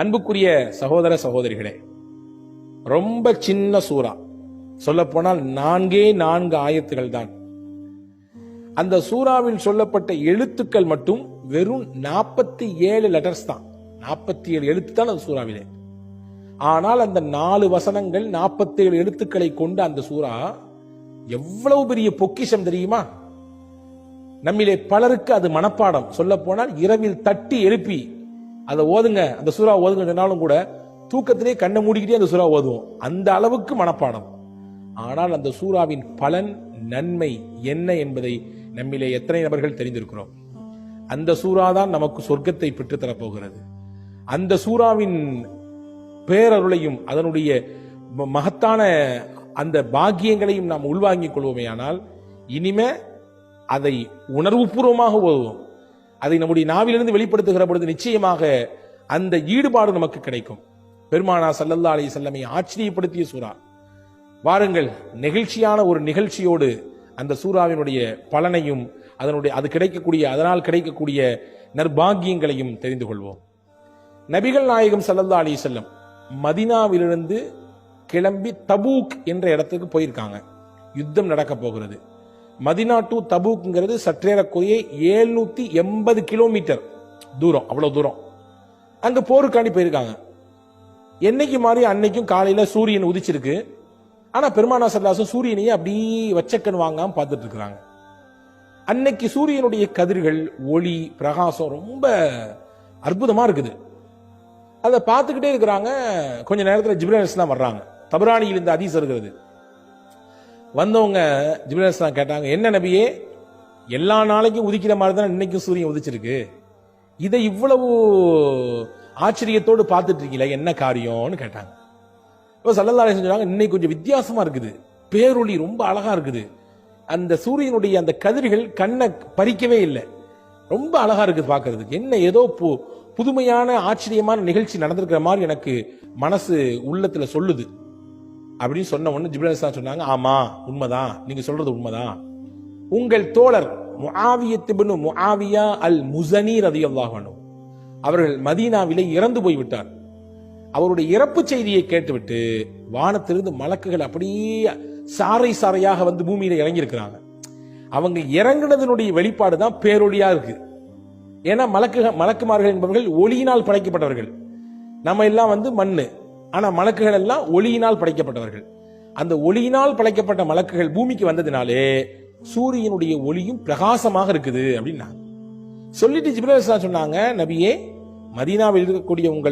அன்புக்குரிய சகோதர சகோதரிகளே ரொம்ப சின்ன சூறா. சொல்ல போனால் நான்கே நான்கு ஆயத்துகள் தான். அந்த சூறாவில் சொல்லப்பட்ட எழுத்துக்கள் மட்டும் வெறும் நாற்பத்தி ஏழு லெட்டர்ஸ் தான். நாற்பத்தி ஏழு எழுத்து தான் அந்த சூறாவிலே. ஆனால் அந்த நாலு வசனங்கள் நாற்பத்தி ஏழு எழுத்துக்களை கொண்ட அந்த சூறா எவ்வளவு பெரிய பொக்கிஷம் தெரியுமா? நம்மிலே பலருக்கு அது மனப்பாடம். சொல்ல போனால் இரவில் தட்டி எழுப்பி அதை ஓதுங்க. அந்த சூறா ஓதுங்க சொன்னாலும் கூட தூக்கத்திலே கண்ணை மூடிக்கிட்டே அந்த சூறா ஓதுவோம். அந்த அளவுக்கு மனப்பாடம். ஆனால் அந்த சூறாவின் பலன் நன்மை என்ன என்பதை நம்மிலே எத்தனை நபர்கள் தெரிந்திருக்கிறோம். அந்த சூறா தான் நமக்கு சொர்க்கத்தை பெற்றுத்தரப் போகிறது அந்த சூறாவின் பேரருளையும் அதனுடைய ம- மகத்தான அந்த பாக்கியங்களையும் நாம் உள்வாங்கிக் கொள்வோமேயானால் இனிமே அதை உணர்வுபூர்வமாக ஓதுவோம். அதை நம்முடைய நாவிலிருந்து வெளிப்படுத்துகிற பொழுது நிச்சயமாக அந்த ஈடுபாடு நமக்கு கிடைக்கும். பெருமானா சல்லல்லா அலி செல்லமை ஆச்சரியப்படுத்திய சூறா. வாருங்கள் நெகிழ்ச்சியான ஒரு நிகழ்ச்சியோடு அந்த சூறாவினுடைய பலனையும் அதனுடைய அது கிடைக்கக்கூடிய அதனால் கிடைக்கக்கூடிய நற்பாகியங்களையும் தெரிந்து கொள்வோம். நபிகள் நாயகம் சல்லல்லா அலி செல்லம் மதினாவிலிருந்து கிளம்பி தபூக் என்ற இடத்துக்கு போயிருக்காங்க. யுத்தம் நடக்க போகிறது. மதினா டு தபுக்குங்கிறது சற்றேறக்குறைய ஏழ்நூத்தி எண்பது கிலோமீட்டர் தூரம் அவ்வளவு தூரம். அங்க போருக்காண்டி போயிருக்காங்க. என்னைக்கு மாதிரி அன்னைக்கும் காலையில சூரியன் உதிச்சிருக்கு. ஆனா பெருமானா சல்லாசம் சூரியனையே அப்படியே வச்சக்கன் வாங்காம பார்த்துட்டு இருக்கிறாங்க அன்னைக்கு சூரியனுடைய கதிர்கள் ஒளி பிரகாசம் ரொம்ப அற்புதமா இருக்குது. அதை பார்த்துக்கிட்டே இருக்கிறாங்க. கொஞ்ச நேரத்தில் ஜிப்ரேல்ஸ்லாம் வர்றாங்க. தபராணியில் இந்த அதீஸ் இருக்கிறது வந்தவங்க ஜிப்ரேல்ஸ்லாம் கேட்டாங்க என்ன நபியே எல்லா நாளைக்கும் உதிக்கிற மாதிரி தான் இன்னைக்கும் சூரியன் உதிச்சிருக்கு. இதை இவ்வளவு ஆச்சரியத்தோடு பார்த்துட்டு இருக்கீங்களா என்ன காரியம்னு கேட்டாங்க. இப்போ சல்லல்லாஹு செஞ்சாங்க இன்னைக்கு கொஞ்சம் வித்தியாசமா இருக்குது. பேரொளி ரொம்ப அழகா இருக்குது. அந்த சூரியனுடைய அந்த கதிர்கள் கண்ணை பறிக்கவே இல்லை. ரொம்ப அழகா இருக்குது பார்க்கறதுக்கு. என்ன ஏதோ பு- புதுமையான ஆச்சரியமான நிகழ்ச்சி நடந்திருக்கிற மாதிரி எனக்கு மனசு உள்ளத்துல சொல்லுது. அப்படின்னு சொன்ன உடனே ஜிப்ரேல் சொன்னாங்க ஆமா உண்மைதான். நீங்க சொல்றது உண்மைதான். உங்கள் தோழர் முஆவியத்துபனு முஆவியா அல் முசனி ரதி அல்லாஹனு அவர்கள் மதீனாவிலே இறந்து போய்விட்டார் அவருடைய இறப்பு செய்தியை கேட்டுவிட்டு வானத்திலிருந்து மலக்குகள் அப்படியே சாறை சாறையாக வந்து பூமியில இறங்கி இருக்கிறாங்க அவங்க இறங்கினதனுடைய வெளிப்பாடு தான் பேரொழியா இருக்கு. ஏன்னா மலக்கு மலக்குமார்கள் என்பவர்கள் ஒளியினால் படைக்கப்பட்டவர்கள். நம்ம எல்லாம் வந்து மண்ணு. ஆனா மலக்குகள் எல்லாம் ஒளியினால் படைக்கப்பட்டவர்கள். அந்த ஒளியினால் படைக்கப்பட்ட மலக்குகள் பூமிக்கு வந்ததினாலே சூரியனுடைய ஒளியும் பிரகாசமாக இருக்குது அப்படின்னா சொல்லிட்டு ஜிப்ரேல் சொன்னாங்க நபியே மதீனாவில் இருக்கக்கூடிய உங்கள்